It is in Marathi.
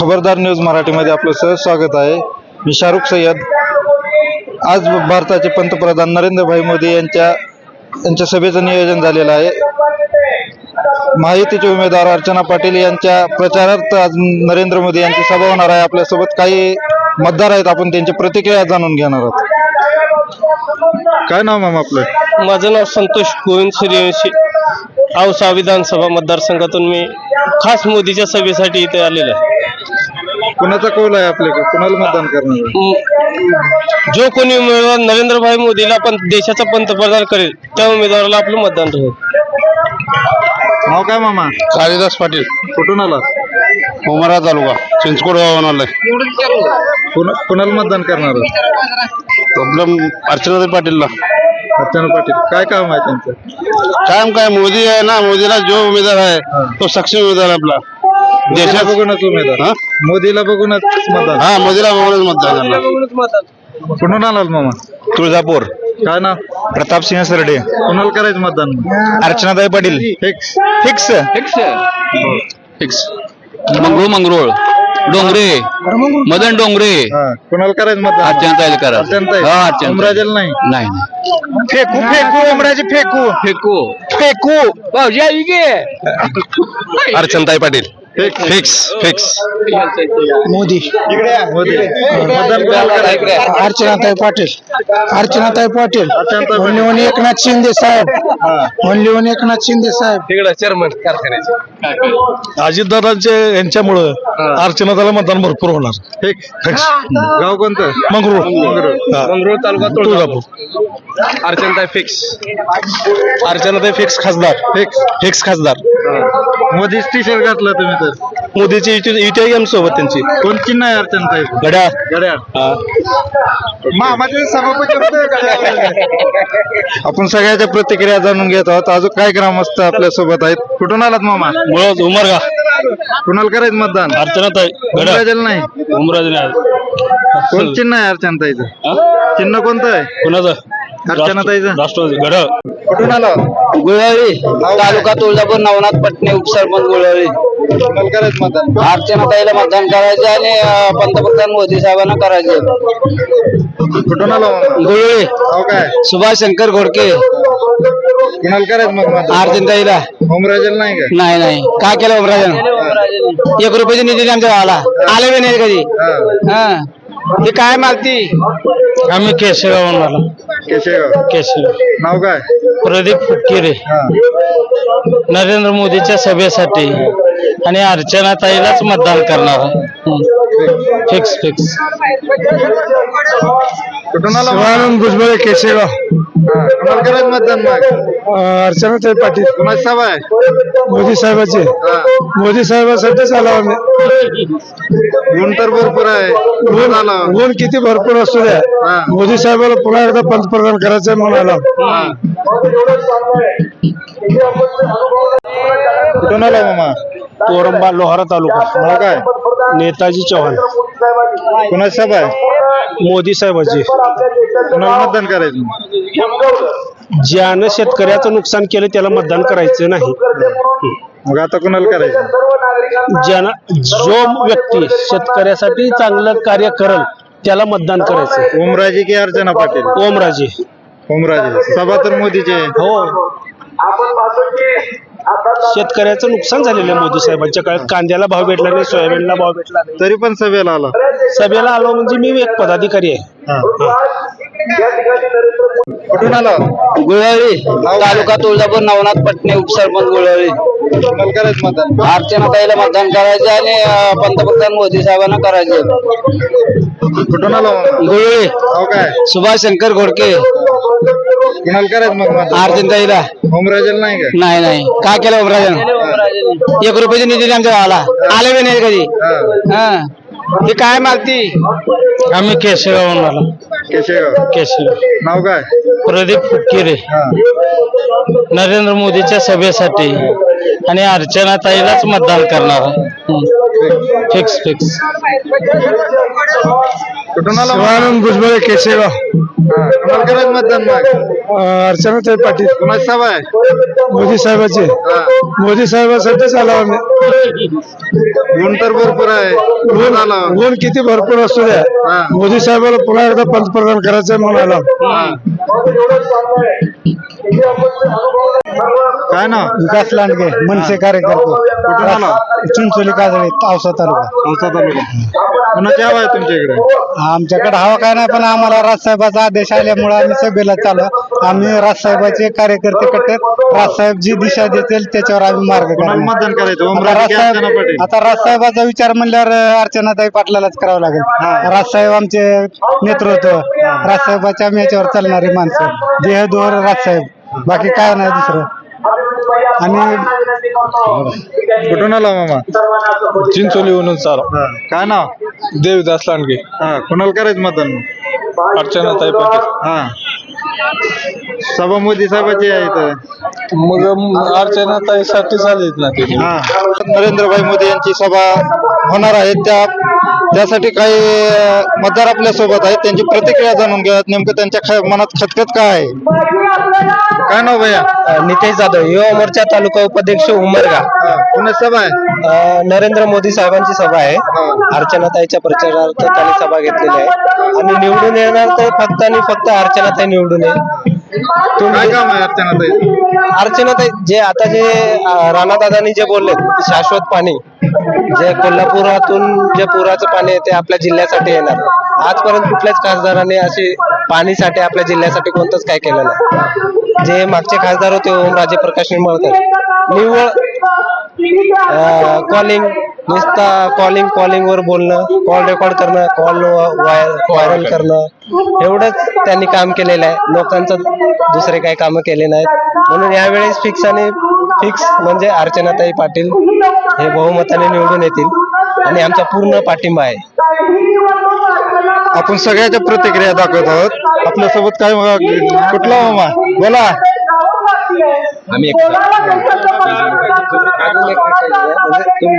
खबरदार न्यूज मराठीमध्ये आपलं सह स्वागत आहे. मी शाहरुख सय्यद. आज भारताचे पंतप्रधान नरेंद्रभाई मोदी यांच्या यांच्या सभेचं नियोजन झालेलं आहे. माहितीचे उमेदवार अर्चना पाटील यांच्या प्रचारार्थ आज नरेंद्र मोदी यांची सभा होणार आहे. आपल्यासोबत काही मतदार आहेत. आपण त्यांची प्रतिक्रिया जाणून घेणार आहोत. काय नाव मॅम आपलं? माझं नाव संतोष गोविंद सूर्यवंशी. औसा विधानसभा मतदारसंघातून मी खास मोदीच्या सभेसाठी इथे आलेलो आहे. कुणाचा कौल आहे आपल्याकडे? कुणाला मतदान करणार जो कोणी उमेदवार नरेंद्रभाई मोदीला पण देशाचा पंतप्रधान करेल त्या उमेदवाराला आपलं मतदान राहील. नाव काय मामा? कालिदास पाटील. कुठून आला उमरा तालुका चिंचकोड गावाहून आलाय. कुणा- कुणाला मतदान करणार? प्रॉब्लेम अर्चनाताई पाटीलला. अर्चना पाटील. काय काम आहे त्यांचं? कायम काय मोदी आहे ना मोदीला जो उमेदवार आहे तो सक्षम उमेदवार आहे आपला. देशात देशात बघूनच उमेदवार. हा? मोदीला बघूनच मतदान. हा मोदीला बघूनच मतदान करणार कुठून आलाल मामा? तुळजापूर. काय नाव? प्रतापसिंह सरडे. कुणाला करायचं मतदान? अर्चनाताई Patil. Fix. Fix. Fix. Mangrul Mangrul Dongre. Madan Dongre. कुणाला करायचं मतदान? अर्चनाताई करा अर्चनाताई. हा, अर्चनाताई. उमराजेल नाही? नाही नाही. फेकू फेकू उमराजी फेकू. फेकू. फेकू. अर्चनाताई Patil. Fix fix Modi. अर्चनाताई Patil. अर्चनाताई पाटील. अर्चनाताई पाटील. म्हणून एकनाथ शिंदे साहेब. म्हणून एकनाथ शिंदे साहेब. तिकडे चेअरमन कारखान्याचे. अजितदादांचे यांच्यामुळं अर्चनाताला मतदान भरपूर होणार. फिक्स गाव कोणतं? मंगरूळ. मंगरूळ. मंगरूळ तालुका तुळजापूर. अर्चनताई फिक्स अर्चनाताई फिक्स खासदार. फिक्स फिक्स खासदार. मोदीच टी शर्ट घातला तुम्ही तर. मोदीची युती सोबत त्यांची. कोण चिन्ह आहे अर्चनाताई गड्या. गड्या. मामाचे सभापती होते. आपण सगळ्याच्या प्रतिक्रिया जाणून घेत आहोत. अजून काय ग्रामस्थ आपल्यासोबत आहेत? कुठून आलात मामा? मुळात उमरगा. कुणाला करायचं मतदान? अर्चनाताई गड्या. उमराजेल नाही? उमराज कोण चिन्ह आहे अर्चनाताईचं चिन्ह कोणतं आहे? कोणाचं? अर्चनाताईचं राष्ट्रवादी गड्या कुठून आला? गुळवळी तालुका तुळजापूर नवनाथ पटणे उपसरपंच गुळवळी. कुणाला करायचं मतदान? अर्चनाताईला मतदान करायचं आणि अं, पंतप्रधान मोदी साहेबांना करायचे. कुठून आला? गुळवळी. काय? सुभाष शंकर घोडके. कुणाला करायचं मग मतदान अर्चनाताईला ओमराजेल नाही का? नाही नाही. काय केलं ओमराजन? एक रुपयाची निधी नाही आमच्या गावाला. आले बी नाही कधी. हा. हा. हे काय मागती आम्ही केशगावून आला केशेगाव केशगाव नाव काय? प्रदीप फुटकिरे. हा. नरेंद्र मोदीच्या सभेसाठी. आणि अर्चनाताईलाच मतदान करणार. फिक्स फिक्स कुठून आला? शिवानंद भुजबळ केशगाव. हा. कुणाला करायचं मतदान मग? अर्चनाताई पाटील. कुणाची सभा आहे? मोदी साहेबाचे. हा. मोदी साहेबासाठीच आलो आम्ही. ऊन तर भरपूर आहे. कुठून आला. ऊन किती भरपूर असू द्या. हा. मोदी साहेबाला पुन्हा एकदा पंतप्रधान करायचं म्हणून आलो. कुठून आला मामा? कोरंबा लोहारा तालुका. नाव काय? नेताजी चव्हाण. कुणाची सभा आहे? मोदी साहेबाची. कुणाला मतदान करायचं. ज्यानं शेतकऱ्याचं नुकसान केलं त्याला मतदान करायचं नाही. मग आता कुणाला करायचं? ज्यानं जो व्यक्ती शेतकऱ्यासाठी चांगलं कार्य करल त्याला मतदान करायचं. ओमराजे की अर्चना पाटील? ओमराजे. ओमराजे. सभा तर मोदीचे आहे. हो शेतकऱ्याचं नुकसान झालेलं आहे मोदी साहेबांच्या काळात. कांद्याला भाव भेटला नाही सोयाबीनला भाव भेटला नाही. तरी पण सभेला आला. सभेला आलो म्हणजे मी एक पदाधिकारी आहे. कुठून आला? गुळवळी तालुका तुळजापूर नवनाथ पटणे उपसरपंच गुळवळी. करायचं मतदान? करायचं आणि पंतप्रधान मोदी साहेबांना करायचे. कुठून आला? गुळवळी. सुभाष शंकर घोडके. कुणाला करायचं मग मतदान अर्चनाताईला ओमराजेल नाही का? नाही नाही. काय केलं ओमराजन? एक रुपयाची निधी नाही आमच्या गावाला आले बी नाही कधी. हा. हा. हे काय मागती? आम्ही केशगावून आलो केशेगाव केशगाव नाव काय? प्रदीप फुटकिरे. हा. नरेंद्र मोदीच्या सभेसाठी. आणि अर्चनाताईलाच मतदान करणार. फिक्स फिक्स आला? शिवानंद भुजबळ केशगाव. हा. कोणाला करायचं मतदान मग? अर्चनाताई पाटील. कोणाची सभा आहे? मोदी साहेबाचे. हा. मोदी साहेबासाठीच आलो आम्ही. ऊन तर भरपूर आहे. ऊन आलं? ऊन किती भरपूर असू द्या. मोदी साहेबाला पुन्हा एकदा पंतप्रधान करायचं म्हणाला काय ना? विकास लांडगे मनसे कार्यकर्ते. आला चिंचोली काजळी औसा तालुका. औसा तालुका. कोणाची हवा आहे तुमच्या इकडे. आमच्याकडे हवा काय नाही पण आम्हाला राजसाहेबाचा आदेश आल्यामुळे आम्ही सभेला चालू आम्ही राजसाहेबाचे कार्यकर्ते कट्टर राजसाहेब जी दिशा देतील त्याच्यावर आम्ही मार्ग कोणाला मतदान करायचं. आता ओमराजे की अर्चना राजसाहेब पाटील. आता राजसाहेबाचा विचार म्हणल्यावर अर्चनाताई पाटलालाच करावं लागेल. राजसाहेब आमचे नेतृत्व. राजसाहेबाच्या आम्ही याच्यावर चालणारी माणसं. देह दोर राजसाहेब बाकी काय नाही दुसरं. आणि कुठून आला मामा? चिंचोलीहून चालू हा. काय नाव? देवदास लांडगे. हा कोणाला करायचं मतदान अर्चनाताई पाटील. हा. सभा मोदी साहेबाची आहे इथं. मग अर्चनाताईसाठी चालेल ना ते. हा. नरेंद्रभाई मोदी यांची सभा होणार आहे. त्या त्यासाठी काही मतदार आपल्यासोबत आहेत. त्यांची प्रतिक्रिया जाणून घ्या नेमकं त्यांच्या ख- मनात खतखत काय आहे? काय नाव भैया? नितेश जाधव युवा मोर्चा तालुका उपाध्यक्ष उमरगा. हा, कोणाची सभा आहे? नरेंद्र मोदी साहेबांची सभा आहे. अर्चनाताईच्या प्रचारार्थ त्यांनी सभा घेतलेली आहे. आणि निवडून येणार तर फक्त आणि फक्त अर्चनाताई निवडून येईल. काय काम आहे अर्चनाताई अर्चनाताई जे आता जे राणादादांनी जे बोलले शाश्वत पाणी जे कोल्हापुरातून जे पुराचं पाणी आहे ते आपल्या जिल्ह्यासाठी येणार. आजपर्यंत कुठल्याच खासदाराने असे पाणीसाठी आपल्या जिल्ह्यासाठी कोणतंच काय केलं नाही. जे मागचे खासदार होते ओमराजे प्रकाश निंबाळकर. निव्वळ कॉलिंग नुसता कॉलिंग कॉलिंग वर बोलणं कॉल रेकॉर्ड करणं कॉल व्हायरल करणं एवढंच त्यांनी काम केलेलं आहे. लोकांचं दुसरे काही कामं केले नाहीत. म्हणून यावेळेस फिक्स आणि फिक्स म्हणजे अर्चनाताई पाटील हे बहुमताने निवडून येतील आणि आमचा पूर्ण पाठिंबा आहे. आपण सगळ्याच्या प्रतिक्रिया दाखवत आहोत. आपल्यासोबत काय कुठला मामा? बोला. आम्ही एक म्हणजे